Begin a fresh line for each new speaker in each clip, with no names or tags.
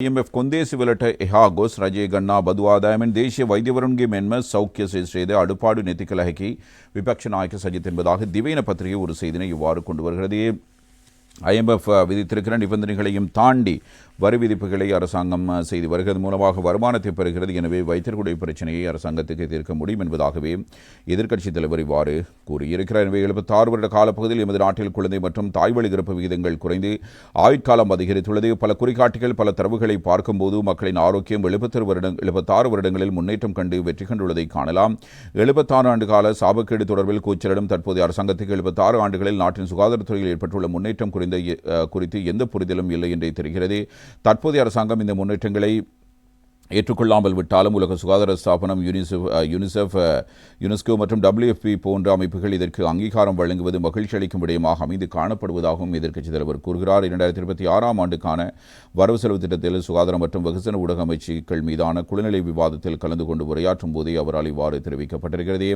EMF ಕೊಂದೇ ಸಿವಿಲಟ ಎಹಾಗೋಸ್ ರಜೆ ಗಣ್ಣ ಬದು ಆದಾಯಮೆನ್ ದೇಶೀಯ ವೈದ್ಯವರನ್ಗೆ ಮೆನ್ಮ சௌக்கிய செய்த அடுபாடு நெத்திக்கலகைக்கு விபக்ஷ நாயக்க சஜித் என்பதாக திவேன பத்திரிகை ஒரு செய்தினை இவ்வாறு கொண்டு வருகிறது ஐஎம்எஃப் விதித்திருக்கிற நிபந்தனைகளையும் தாண்டி வரி விதிப்புகளை அரசாங்கம் செய்து வருகிறது. மூலமாக வருமானத்தை பெறுகிறது. எனவே வைத்தியர்களுடைய பிரச்சனையை அரசாங்கத்துக்கு தீர்க்க முடியும் என்பதாகவே எதிர்க்கட்சித் தலைவர் இவ்வாறு கூறியிருக்கிறார். எனவே எழுபத்தாறு வருட காலப்பகுதியில் எமது நாட்டில் குழந்தை மற்றும் தாய்வழி இறப்பு விகிதங்கள் குறைந்து ஆயுட்காலம் அதிகரித்துள்ளது. பல குறிகாட்டிகள் பல தரவுகளை பார்க்கும்போது மக்களின் ஆரோக்கியம் எழுபத்தாறு வருடம் எழுபத்தாறு வருடங்களில் முன்னேற்றம் கண்டு வெற்றி கண்டுள்ளதை காணலாம். எழுபத்தாறு ஆண்டு கால சாபக்கேடு தொடர்பில் கூச்சலிடும் தற்போதைய அரசாங்கத்துக்கு எழுபத்தாறு ஆண்டுகளில் நாட்டின் சுகாதாரத்துறையில் ஏற்பட்டுள்ள முன்னேற்றம் குறித்து குறித்து எந்த புரிதலும் இல்லை என்றே தெரிகிறது. தற்போதைய அரசாங்கம் இந்த முன்னேற்றங்களை ஏற்றுக்கொள்ளாமல் விட்டாலும் உலக சுகாதார ஸ்தாபனம் யூனிசெஃப் யூனிசெஃப் யுனெஸ்கோ மற்றும் டபிள்யூஎஃப்பி போன்ற அமைப்புகள் இதற்கு அங்கீகாரம் வழங்குவது மகிழ்ச்சி அளிக்கும் விடயமாக அமைந்து காணப்படுவதாகவும் எதிர்க்கட்சித் தலைவர் கூறுகிறார். இரண்டாயிரத்தி இருபத்தி ஆறாம் ஆண்டுக்கான வரவு செலவு திட்டத்தில் சுகாதாரம் மற்றும் வெகுசன ஊடக அமைச்சுக்கள் மீதான குழுநிலை விவாதத்தில் கலந்து கொண்டு உரையாற்றும் போதே அவரால் இவ்வாறு தெரிவிக்கப்பட்டிருக்கிறது.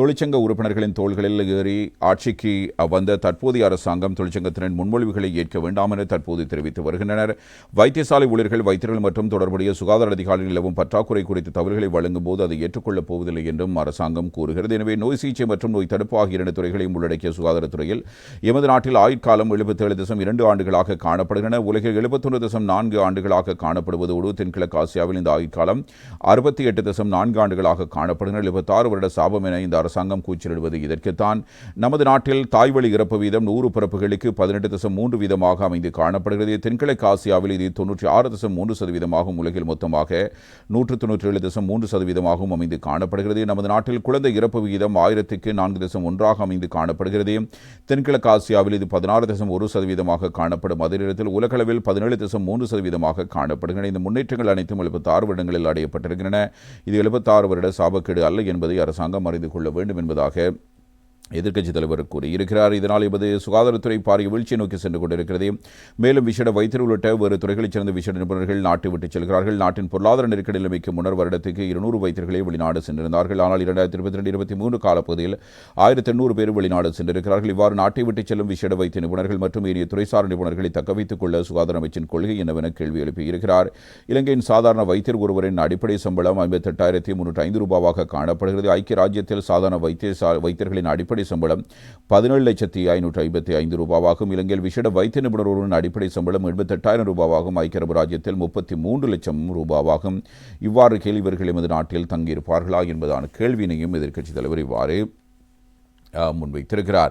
தொழிற்சங்க உறுப்பினர்களின் தோள்களில் ஏறி ஆட்சிக்கு வந்த தற்போதைய அரசாங்கம் தொழிற்சங்கத்தினர் முன்மொழிவுகளை ஏற்க வேண்டாம் என தற்போது தெரிவித்து வருகின்றனர். வைத்தியசாலை ஊழியர்கள் வைத்தியர்கள் மற்றும் தொடர்புடைய சுகாதார அதிகாரிகள் நிலவும் பற்றாக்குறை குறித்து தவறுகளை வழங்கும் போது அதை ஏற்றுக்கொள்ளப் போவதில்லை என்றும் அரசாங்கம் கூறுகிறது. எனவே நோய் சிகிச்சை மற்றும் நோய் தடுப்பு ஆகிய இரண்டு துறைகளையும் உள்ளடக்கிய சுகாதாரத்துறையில் எமது நாட்டில் ஆயுட்காலம் எழுபத்தேழு தசம் இரண்டு ஆண்டுகளாக காணப்படுகின்றன. உலகில் எழுபத்தொன்று தசம் நான்கு ஆண்டுகளாக காணப்படுவதோடு தென்கிழக்கு ஆசியாவில் இந்த ஆயுட்காலம் அறுபத்தி எட்டு தசம் நான்கு ஆண்டுகளாக காணப்படுகின்றன. எழுபத்தாறு வருட சாபம் என இந்த அரசாங்கம் கூச்சலிடுவது இதற்குத்தான். நமது நாட்டில் தாய்வழி இறப்பு வீதம் நூறு பிறப்புகளுக்கு பதினெட்டு தசம் மூன்று வீதமாக அமைந்து காணப்படுகிறது. தென்கிழக்கு ஆசியாவில் இது தொன்னூற்றி ஆறு தசம் மூன்று சதவீதமாகும் உலகில் மொத்தமாக நூற்று தொன்னூற்றி ஏழு தசம் மூன்று சதவீதமாகவும் அமைந்து காணப்படுகிறது. நமது நாட்டில் குழந்தை இறப்பு விகிதம் ஆயிரத்துக்கு நான்கு தசம் ஒன்றாக அமைந்து காணப்படுகிறது. தென்கிழக்கு ஆசியாவில் இது பதினாறு தசம் ஒரு சதவீதமாக காணப்படும். அதே நேரத்தில் உலகளவில் பதினேழு தசம் மூன்று சதவீதமாக காணப்படுகின்றன. இந்த முன்னேற்றங்கள் அனைத்தும் எழுபத்தாறு வருடங்களில் அடையப்பட்டிருக்கின்றன. இது எழுபத்தாறு வருட சாபக்கேடு அல்ல என்பதை அரசாங்கம் அறிந்து கொள்ள வேண்டும் என்பதாக எதிர்க்கட்சித் தலைவர் கூறியிருக்கிறார். இதனால் எமது சுகாதாரத்துறை பாரிய வீழ்ச்சியை நோக்கி சென்று கொண்டிருக்கிறது. மேலும் விசேட வைத்தியர் உள்ளிட்ட வேறு துறைகளைச் சேர்ந்த விசேட நிபுணர்கள் நாட்டை விட்டுச் செல்கிறார்கள். நாட்டின் பொருளாதார நெருக்கடி நிலைமைக்கு முன்னர் வருடத்துக்கு இருநூறு வைத்தியர்களே வெளிநாடு சென்றிருந்தார்கள். ஆனால் இரண்டாயிரத்தி இருபத்தி ரெண்டு இருபத்தி மூன்று காலப்பகுதியில் ஆயிரத்தி எண்ணூறு பேர் வெளிநாடு சென்றிருக்கிறார்கள். இவ்வாறு நாட்டை விட்டுச் செல்லும் விசேட வைத்திய நிபுணர்கள் மற்றும் இனிய துறைசார் நிபுணர்களை தக்க வைத்துக் கொள்ள சுகாதார அமைச்சின் கொள்கை என்னவென கேள்வி எழுப்பியிருக்கிறார். இலங்கையின் சாதாரண வைத்தியர் ஒருவரின் அடிப்படை சம்பளம் ஐம்பத்தெட்டாயிரத்தி முன்னூற்றி ஐந்து ரூபாவாக காணப்படுகிறது. ஐக்கிய ராஜ்யத்தில் சாதாரண வைத்திய வைத்தியர்களின் அடிப்படை அடிப்படை சம்பளம் பதினேழு லட்சத்தி ஐநூற்று ஐம்பத்தி ஐந்து ரூபாவாகும். இலங்கையில் விசேட வைத்திய நிபுணர் ஒருவரின் அடிப்படை சம்பளம் எண்பத்தெட்டாயிரம் ரூபாவாகும். ஐக்கிய அரபு ராஜ்யத்தில் முப்பத்தி மூன்று லட்சம் ரூபாவாகும். இவ்வாறு கேள்வியர்கள் எமது நாட்டில் தங்கியிருப்பார்களா என்பதான கேள்வியினையும் எதிர்க்கட்சித் தலைவர் இவ்வாறு முன்வைத்திருக்கிறார்.